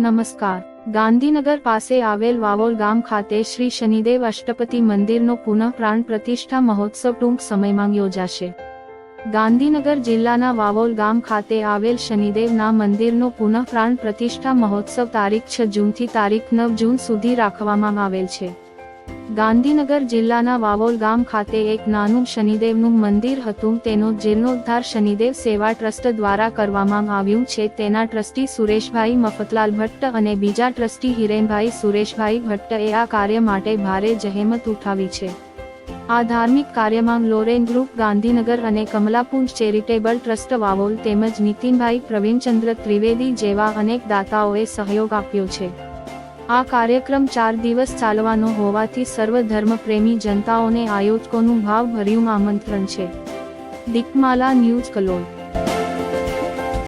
નમસ્કાર. ગાંધીનગર પાસે આવેલ વાવોલ ગામ ખાતે શ્રી શનિદેવ અષ્ટપતિ મંદિરનો પુનઃ પ્રાણ પ્રતિષ્ઠા મહોત્સવ ટૂંક સમયમાં યોજાશે. ગાંધીનગર જિલ્લાના વાવોલ ગામ ખાતે આવેલ શનિદેવના મંદિરનો પુનઃ પ્રાણ પ્રતિષ્ઠા મહોત્સવ તારીખ છ જૂનથી તારીખ નવ જૂન સુધી રાખવામાં આવેલ છે. ગાંધીનગર જિલ્લાના વાવોલ ગામ ખાતે એક નાનું શનિદેવનું મંદિર હતું, તેનો જીર્ણોદ્ધાર શનિદેવ સેવા ટ્રસ્ટ દ્વારા કરવામાં આવ્યું છે. તેના ટ્રસ્ટી સુરેશભાઈ મફતલાલ ભટ્ટ અને બીજા ટ્રસ્ટી હિરેનભાઈ સુરેશભાઈ ભટ્ટએ આ કાર્ય માટે ભારે જહેમત ઉઠાવી છે. આ ધાર્મિક કાર્યમાં લોરેન ગ્રુપ, ગાંધીનગર અને કમલાપુંજ ચેરિટેબલ ટ્રસ્ટ, વાવોલ તેમજ નીતિનભાઈ પ્રવીણચંદ્ર ત્રિવેદી જેવા અનેક દાતાઓએ સહયોગ આપ્યો છે. આ કાર્યક્રમ ચાર દિવસ ચાલવાનો હોવાથી સર્વ ધર્મપ્રેમી જનતાઓને આયોજકોનું ભાવભર્યું આમંત્રણ છે. દીપમાલા ન્યૂઝ કલોલ.